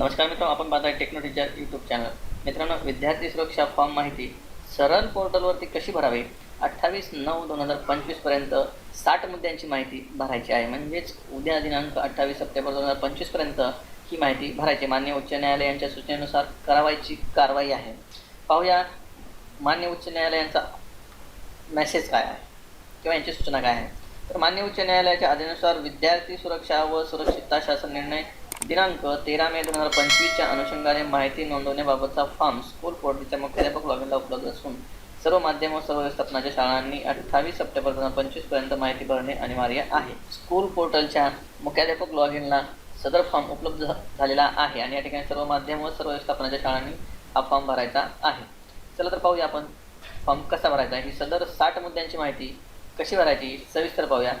नमस्कार मित्रांनो आपण पाहताय टेक्नो टीचर यूट्यूब चॅनल मित्रांनो विद्यार्थी सुरक्षा फॉर्म माहिती सरळ पोर्टलवरती कशी भरावी? अठ्ठावीस नऊ दोन हजार पंचवीसपर्यंत साठ मुद्द्यांची माहिती भरायची आहे. म्हणजेच उद्या दिनांक अठ्ठावीस सप्टेंबर दोन हजार पंचवीसपर्यंत ही माहिती भरायची मान्य उच्च न्यायालयांच्या सूचनेनुसार करावायची कारवाई आहे. पाहूया मान्य उच्च न्यायालयांचा मेसेज काय आहे किंवा यांची सूचना काय आहे? तर मान्य उच्च न्यायालयाच्या आदेशानुसार विद्यार्थी सुरक्षा व सुरक्षितता शासन निर्णय दिनांक तेरा मे दोन हजार पंचवीसच्या अनुषंगाने माहिती नोंदवण्याबाबतचा फॉर्म स्कूल पोर्टलच्या मुख्याध्यापक लॉगिनला उपलब्ध असून सर्व माध्यम व सर्व व्यवस्थापनाच्या शाळांनी अठ्ठावीस सप्टेंबर दोन हजार पंचवीसपर्यंत माहिती भरणे अनिवार्य आहे. स्कूल पोर्टलच्या मुख्याध्यापक लॉगिनला सदर फॉर्म उपलब्ध झालेला आहे आणि या ठिकाणी सर्व माध्यम व सर्व व्यवस्थापनाच्या शाळांनी हा फॉर्म भरायचा आहे. चला तर पाहूया आपण फॉर्म कसा भरायचा ही सदर साठ मुद्द्यांची माहिती कशी भरायची सविस्तर पाहूया.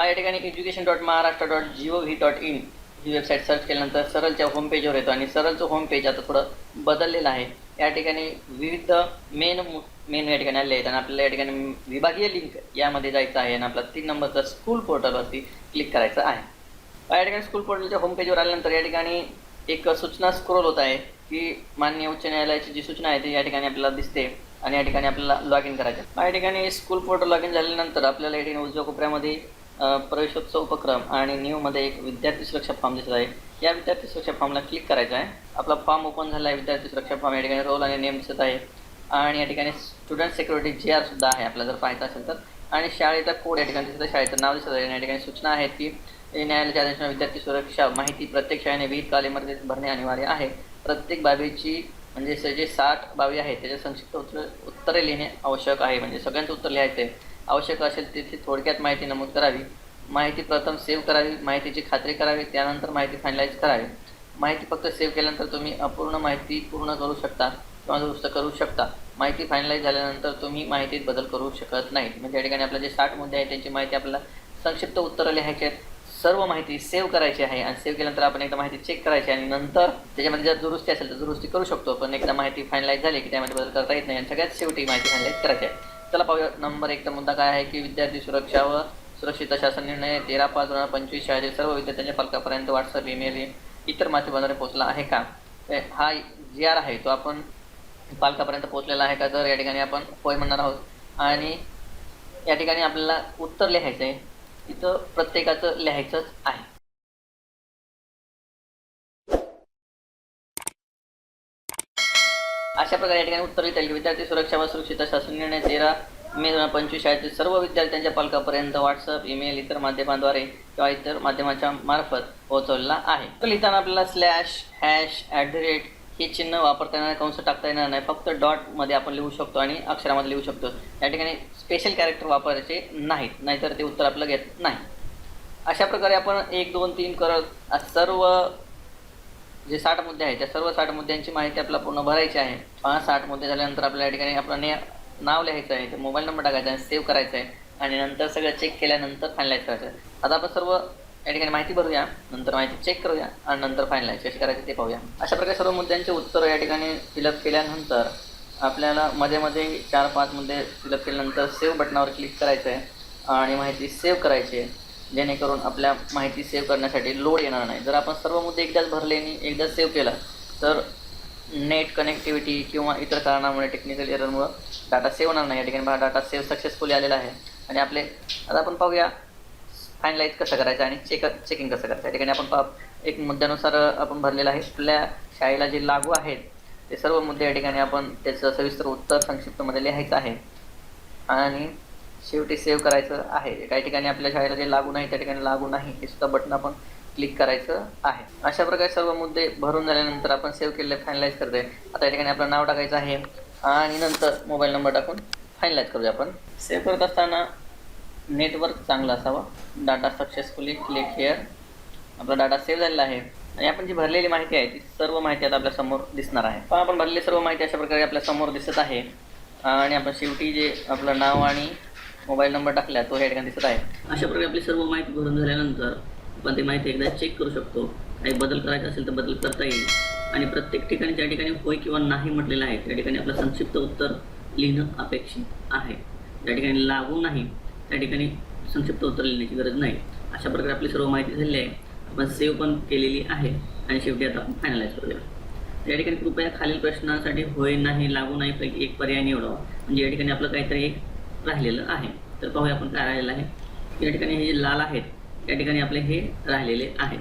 पहा या ठिकाणी education dot Maharashtra dot G O V dot in he website search केल्यानंतर सरळच्या होम पेजवर येतो आणि सरळचं होम पेज आता थोडं बदललेलं आहे या ठिकाणी विविध मेन मेन या ठिकाणी आलेले आहेत आणि आपल्याला या ठिकाणी विभागीय लिंक यामध्ये जायचं आहे आणि आपला तीन नंबरचा स्कूल पोर्टलवरती क्लिक करायचं आहे या ठिकाणी स्कूल पोर्टलच्या होम पेजवर आल्यानंतर या ठिकाणी एक सूचना स्क्रोल होत आहे की मान्य उच्च न्यायालयाची जी सूचना आहे ती या ठिकाणी आपल्याला दिसते आणि या ठिकाणी आपल्याला लॉग इन करायचं आहे. या ठिकाणी स्कूल पोर्टल लॉग इन झाल्यानंतर आपल्याला या ठिकाणी उजव्या कोपऱ्यामध्ये प्रवेशोत्सव उपक्रम आणि न्यूमध्ये एक विद्यार्थी सुरक्षा फॉर्म दिसत आहे. या विद्यार्थी सुरक्षा फॉर्मला क्लिक करायचं आहे. आपला फॉर्म ओपन झाला आहे विद्यार्थी सुरक्षा फॉर्म या ठिकाणी रोल आणि नेम दिसत आहे. आणि या ठिकाणी स्टुडंट सिक्युरिटी जी आर सुद्धा आहे आपल्याला जर पाहायचं असेल तर. आणि शाळेचा कोड या ठिकाणी दिसत आहे शाळेचं नाव दिसत आहे. आणि या ठिकाणी सूचना आहेत की न्यायालयाच्या आदेशाने विद्यार्थी सुरक्षा माहिती प्रत्येक शाळेने विहित कालेमर्यादेत भरणे अनिवार्य आहे. प्रत्येक बाबीची म्हणजे जे साठ बाबी आहेत त्याचे संक्षिप्त उत्तर उत्तरे लिहिणे आवश्यक आहे. म्हणजे सगळ्यांचं उत्तर लिहायचं आहे आवश्यक असेल तिथे थोडक्यात माहिती नमूद करावी. माहिती प्रथम सेव्ह करावी माहितीची खात्री करावी त्यानंतर माहिती फायनलाइज करावी. माहिती फक्त सेव्ह केल्यानंतर तुम्ही अपूर्ण माहिती पूर्ण करू शकता किंवा दुरुस्त करू शकता. माहिती फायनलाइज झाल्यानंतर तुम्ही माहितीत बदल करू शकत नाही म्हणजे या ठिकाणी आपले जे साठ मुद्दे आहेत त्यांची माहिती आपल्याला संक्षिप्त उत्तरं लिहायची आहेत. सर्व माहिती सेव्ह करायची आहे आणि सेव्ह केल्यानंतर आपण एकदा माहिती चेक करायची आणि नंतर त्याच्यामध्ये जर दुरुस्ती असेल तर दुरुस्ती करू शकतो. पण एकदा माहिती फायनलाइज झाली की त्यामध्ये बदल करता येत नाही आणि सगळ्यात शेवटी माहिती फायनलाइज करायची आहे. चला पाहूया. नंबर एकचा मुद्दा काय आहे की विद्यार्थी सुरक्षा व सुरक्षित शासन निर्णय तेरा पाच दोन हजार पंचवीस शाळेतील सर्व विद्यार्थ्यांच्या पालकापर्यंत व्हॉट्सअप ईमेल इतर माध्यमांद्वारे पोहोचला आहे का? हा जी आर आहे तो आपण पालकापर्यंत पोहोचलेला आहे का? तर या ठिकाणी आपण होय म्हणणार आहोत. आणि या ठिकाणी आपल्याला उत्तर लिहायचं आहे इथं प्रत्येकाचं लिहायचंच आहे. अशा प्रकारे या ठिकाणी उत्तर लिहिता येईल की विद्यार्थी सुरक्षा व सुरक्षित शासन निर्णय तेरा मे दोन हजार पंचवीस शाळेतील सर्व विद्यार्थ्यांच्या पालकापर्यंत व्हॉट्सअप ईमेल इतर माध्यमांद्वारे किंवा इतर माध्यमाच्या मार्फत पोहोचवलेला आहे. तर लिहिताना आपल्याला slash hash at the rate हे चिन्ह वापरता येणार कंस टाकता येणार नाही. फक्त डॉटमध्ये आपण लिहू शकतो आणि अक्षरामध्ये लिहू शकतो. या ठिकाणी स्पेशल कॅरेक्टर वापरायचे नाहीत नाहीतर ते उत्तर आपलं घेत नाही. अशा प्रकारे आपण एक दोन तीन करत सर्व जे साठ मुद्दे आहेत त्या सर्व साठ मुद्द्यांची माहिती आपल्याला पूर्ण भरायची आहे. पाच साठ मुद्दे झाल्यानंतर आपल्या या ठिकाणी आपलं ने नाव लिहायचं आहे मोबाईल नंबर टाकायचा आहे सेव्ह करायचा आहे आणि नंतर सगळं चेक केल्यानंतर फायनलाईज करायचं आहे. आता आपण सर्व या ठिकाणी माहिती भरूया नंतर माहिती चेक करूया आणि नंतर फायनलाईज कशी करायची ते पाहूया. अशा प्रकारे सर्व मुद्द्यांचे उत्तर या ठिकाणी फिलअप केल्यानंतर आपल्याला मध्ये मध्ये चार पाच मुद्दे फिलअप केल्यानंतर सेव्ह बटनावर क्लिक करायचं आहे आणि माहिती सेव्ह करायची आहे. जेणेकरून आपल्या माहिती सेव्ह करण्यासाठी लोड येणार नाही. जर आपण सर्व मुद्दे एकदाच भरले आणि एकदाच सेव्ह केला तर नेट कनेक्टिव्हिटी किंवा इतर कारणामुळे टेक्निकल एररमुळं डाटा सेव्ह होणार नाही. या ठिकाणी डाटा सेव्ह सक्सेसफुली आलेला आहे. आणि आपले आता आपण पाहूया फायनलाईज कसं करायचं आणि चेक चेकिंग कसं करायचं. या ठिकाणी आपण पा एक मुद्द्यानुसार आपण भरलेलं आहे. आपल्या शाळेला जे लागू आहेत ते सर्व मुद्दे या ठिकाणी आपण त्याचं सविस्तर उत्तर संक्षिप्तमध्ये लिहायचं आहे. आणि शेवटी सेव्ह करायचं आहे. काही ठिकाणी आपल्या शाळेला जे लागू नाही त्या ठिकाणी लागू नाही हे सुद्धा बटन आपण क्लिक करायचं आहे. अशा प्रकारे सर्व मुद्दे भरून झाल्यानंतर आपण सेव्ह केलेले फायनलाईज करतोय. आता या ठिकाणी आपलं नाव टाकायचं आहे आणि नंतर मोबाईल नंबर टाकून फायनलाईज करूया आपण. सेव्ह करत असताना नेटवर्क चांगलं असावं. डाटा सक्सेसफुली क्लिक हेअर आपला डाटा सेव्ह झालेला आहे. आणि आपण जी भरलेली माहिती आहे ती सर्व माहिती आता आपल्यासमोर दिसणार आहे. पण आपण भरलेली सर्व माहिती अशा प्रकारे आपल्यासमोर दिसत आहे. आणि आपण शेवटी जे आपलं नाव आणि मोबाईल नंबर टाकला तो या ठिकाणी दिसत आहे. अशा प्रकारे आपली सर्व माहिती भरून झाल्यानंतर आपण ती माहिती एकदा चेक करू शकतो. काही बदल करायचा असेल तर बदल करता येईल. आणि प्रत्येक ठिकाणी ज्या ठिकाणी होय किंवा नाही म्हटलेलं आहे त्या ठिकाणी आपलं संक्षिप्त उत्तर लिहिणं अपेक्षित आहे. ज्या ठिकाणी लागू नाही त्या ठिकाणी संक्षिप्त उत्तर लिहिण्याची गरज नाही. अशा प्रकारे आपली सर्व माहिती झालेली आहे. आपण सेव्ह पण केलेली आहे. आणि शेवटी आता आपण फायनलाइज करूया. या ठिकाणी कृपया खालील प्रश्नासाठी होय नाही लागू नाही पैकी एक पर्याय निवडावा. म्हणजे या ठिकाणी आपलं काहीतरी एक राहिलेलं आहे. तर पाहूया आपण काय राहिलेलं आहे. या ठिकाणी हे जे लाल आहेत. या ठिकाणी आपले हे राहिलेले आहेत.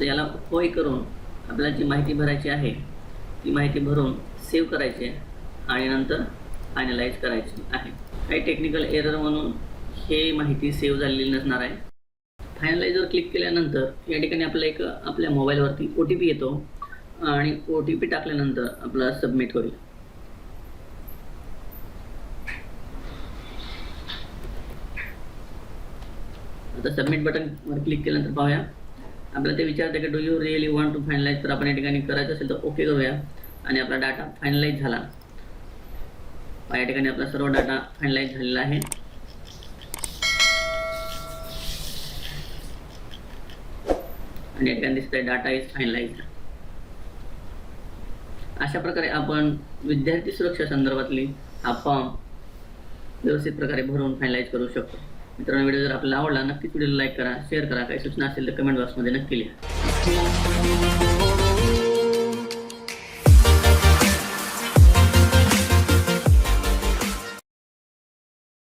तर याला होय करून आपल्याला जी माहिती भरायची आहे ती माहिती भरून सेव्ह करायची आहे आणि नंतर फायनलाइज करायची आहे. काही टेक्निकल एरर म्हणून हे माहिती सेव्ह झालेली नसणार आहे. फायनलाइजवर क्लिक केल्यानंतर या ठिकाणी आपल्या एक आपल्या मोबाईलवरती ओ टी पी येतो. आणि ओ टी पी टाकल्यानंतर आपला सबमिट होईल. आता सबमिट बटनवर क्लिक केल्यानंतर पाहूया. आपल्याला ते विचारते की do you really want to finalise तर आपण या ठिकाणी करायचं असेल तर ओके करूया. आणि आपला डाटा फायनलाइज झाला. या ठिकाणी आपला सर्व डाटा फायनलाइज झालेला आहे. आणि या ठिकाणी दिसतंय डाटा इज फायनलाइज अशा प्रकारे आपण विद्यार्थी सुरक्षा संदर्भातली हा फॉर्म व्यवस्थित प्रकारे भरून फायनलाइज करू शकतो. मित्रांनो व्हिडिओ जर आपल्याला आवडला नक्कीच व्हिडिओला लाईक करा शेअर करा. काही सूचना असेल तर कमेंट बॉक्समध्ये नक्की लिहा.